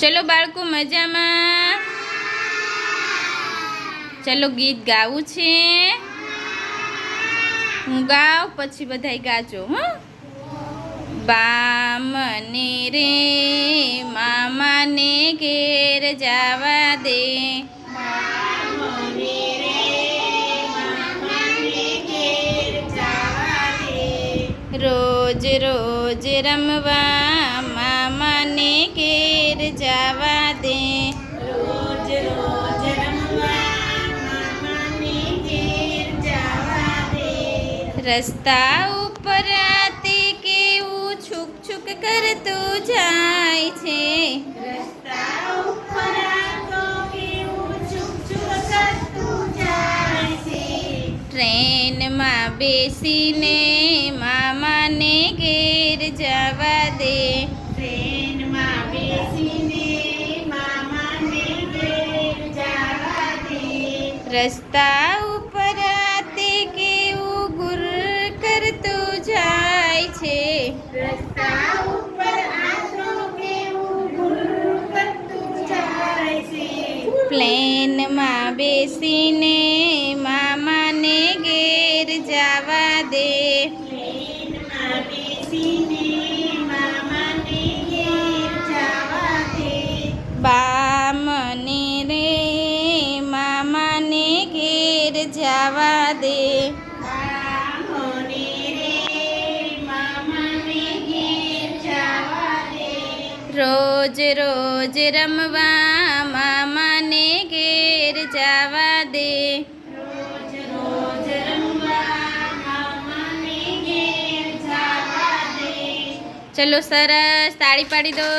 ચલો બાળકો મજામાં? ચલો ગીત ગાવું છે. હું ગાવ પછી બધાય ગાજો હં. બામને રે મામાને ઘેર જવા દે. રોજ રોજ રમવા મામાને ઘેર જવા દે. રોજ રોજ રસ્તા ઉપર રાતે કેવું છુક છુક રસ્તા ઉપર આતો કેવું ચૂક ચૂક કરતું જાય છે. ટ્રેનમાં બેસીને મામાને ઘેર જવા દે. રસ્તા ઉપર આતો કેવું ગુરુ કરતું જાય છે? પ્લેનમાં બેસીને મામાને ઘેર જવા દે. પ્લેનમાં બેસીને બામને રે મામાને ઘેર જવા દે. બામણે રે મામાને ઘેર જવા દે. રોજ રોજ રમવા મામાને ઘેર જવા દે. રોજ રોજ રમવા મામાને ઘેર જવા દે. ચલો સરસ તાળી પાડી દો.